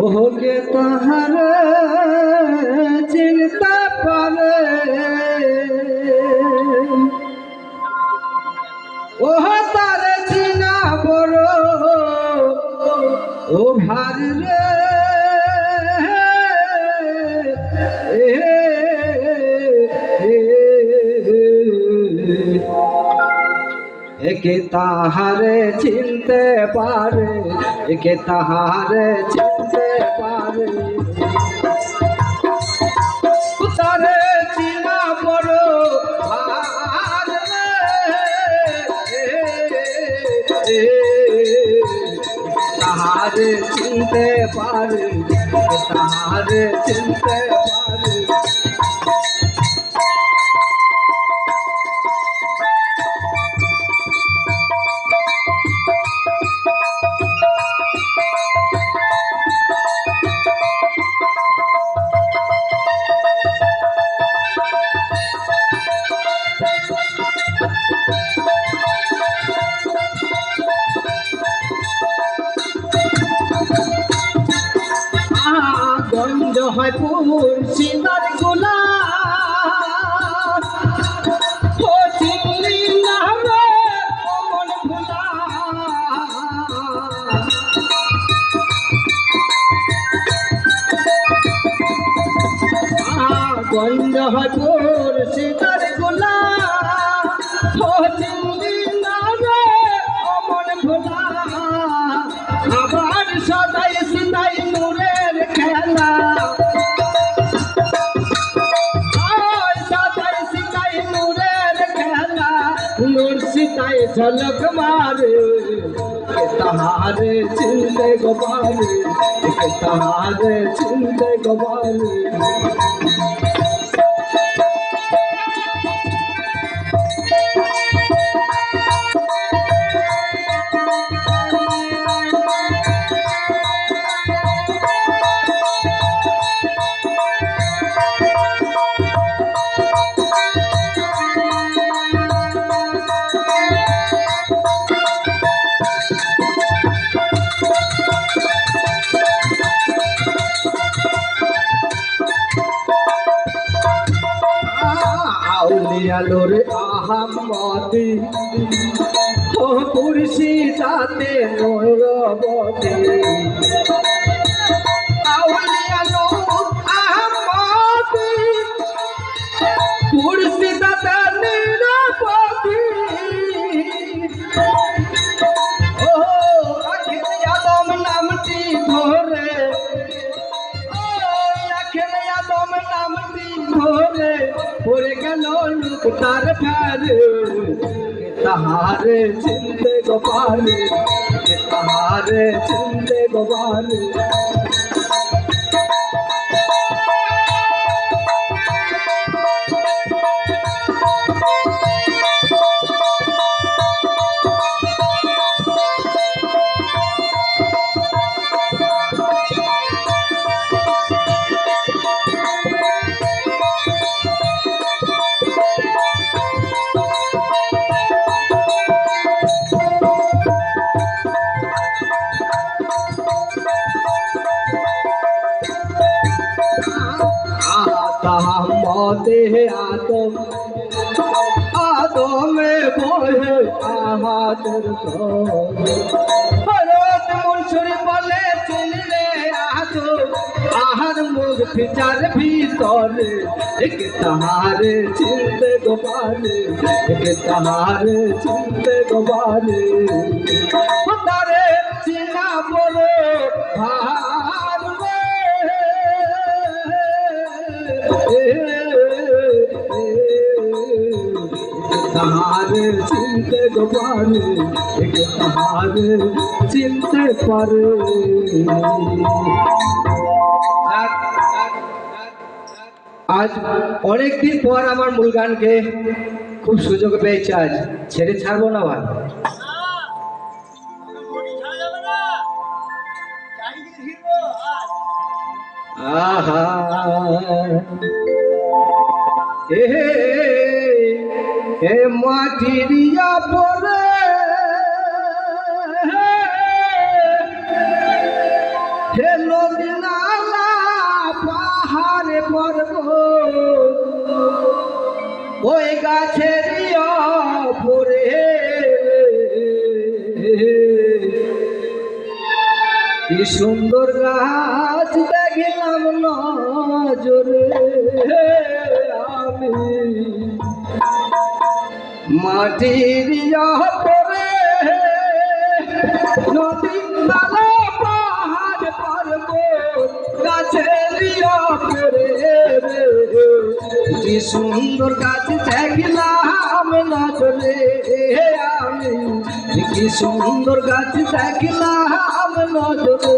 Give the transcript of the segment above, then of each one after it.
ওহকে তাহার চিন্তা পারে? একে তাহারে চিনতে পারে, একে তাহারে চিনতে পারে তারে চিনা বড় ভার। তাহারে চিনতে পারে, তাহারে চিনতে পারে হয় ফুল সিনার গোলা গন্ধ হয় পুর সিনার সিতাই ঝলক মারে তাহারে চিনতে গোপালে তাহারে চিনতে গোপালে আউলিয়ালোর ও কুরসি তাতে নরবতী আউলিয়ালো আহাম্মদি। কুরসি তাতে তার প্যারে তাহারে চিন্তে গোপালে তাহারে চিন্তে গোপালে। আতামতে আদম, আদমে বহে আহাদের হরত মুনসুর বলে চিনলে আদো আহার মুখ ফিচার ভিতরে। এক তাহারে চিনতে গোপালে, এক তাহারে চিনতে গোপালে। তারে চিনা বলে ভার তাহারে চিনতে গোপালে তাহারে চিনতে পারে। আজ অনেকদিন পর আমার মূল গানকে খুব সুযোগ পেয়েছে আজ। ছেড়ে ছাড়বো না ভাই আহা। এ এ মাটিরিয়া বলে হে নদী নালা, পাহাড়ে পর্ব ওই গাছের পরে কি সুন্দর গাছ দেখলাম নজরে। আমি মাটির পরে নদী নালা পাহাড় পর্বত গাছের পরে কি সুন্দর গাছ দেখলাম নজরে আমি কি সুন্দর গাছ দেখলাম নজরে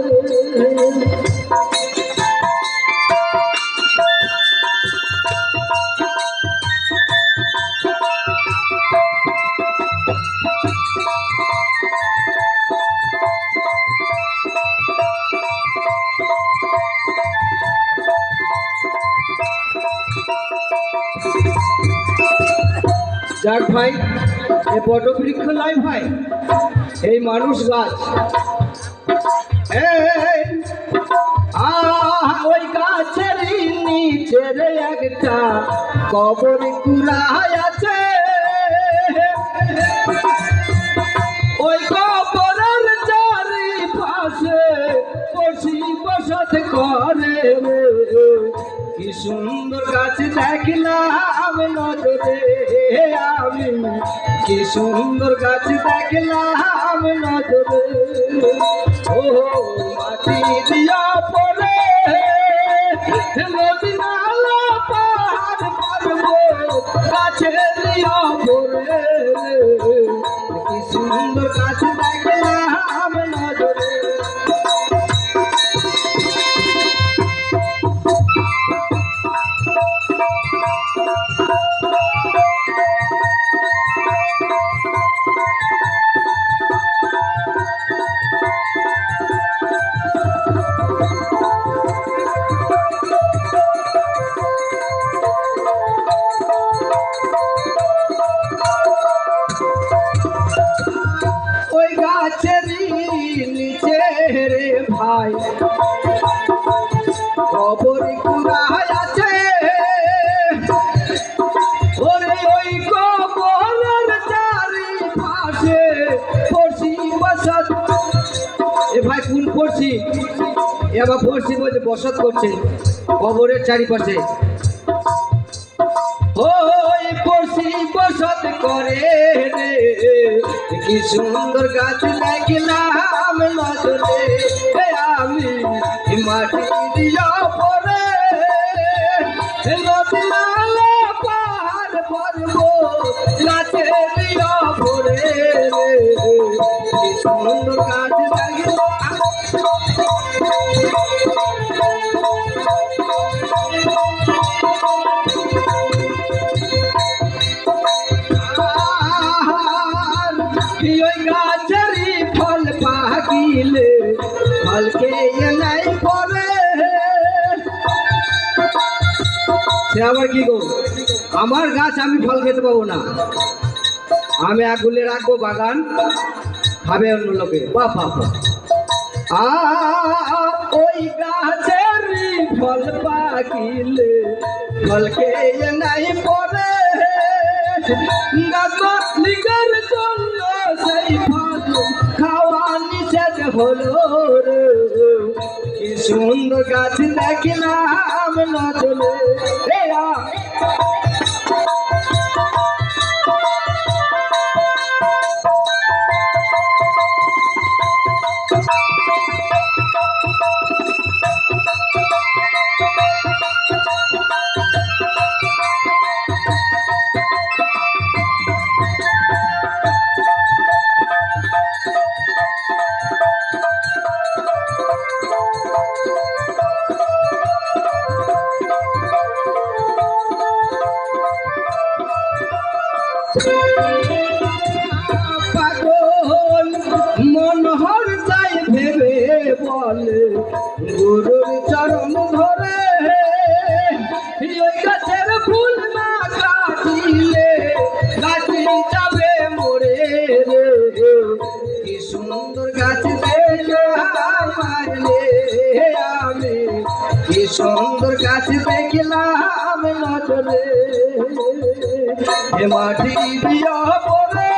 যাক ভাই, এ বটবৃক্ষ নাই ভাই এই মানুষ গাছ। ওই গাছের নিচের একটা কবর কুড়াই সুন্দর গাছ দেখলাম নজরে ও মাটি দিয়া পড়ে, নদী নালা গাছে দিয়া পড়ে। কি নজরে ওই ভাই। পড়ছি বসত। বসত করছে। কবরের চারিপাশে। পড়ছি বসত করে কি সুন্দর গাছ লাগলাম নজরে আমি মাটি দিয়া পরে নদী নালা পাহাড় কি সুন্দর গাছ লাগলাম সে আবার কি গো? আমার গাছ আমি ফল খেতে পাবো না। আমি আগুলে রাখব বাগান, খাবে অন্য লোকে। বাপ বাপ আ, ওই গাছের ফল পাকিলে ফলকে নাই পরে। গাছ লিগার জন্য সেই ফল খাওয়া নিষেধ হলো। সুন্দর গাছ দেখলাম নজরে রে পাগল মন হর চাই ভেবে বলে, গুরুর চরণ ধরে। ওই গাছের ফুল না কাটিলে গাছটি যাবে মরে রে। কি সুন্দর গাছ আমারে আমি, কি সুন্দর গাছ দেখলাম নজরে। এ মাটি দিয়া পরে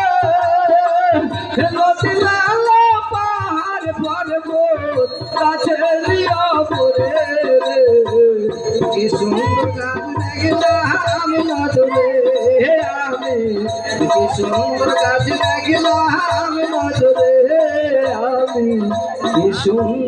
নদী নালা পাহাড় পর্বত কাছে দিয়া পরে কি সুন্দর গাছ দেখলাম নজরে আমি। কি সুন্দর গাছ দেখলাম নজরে আমি। কি সুন্দর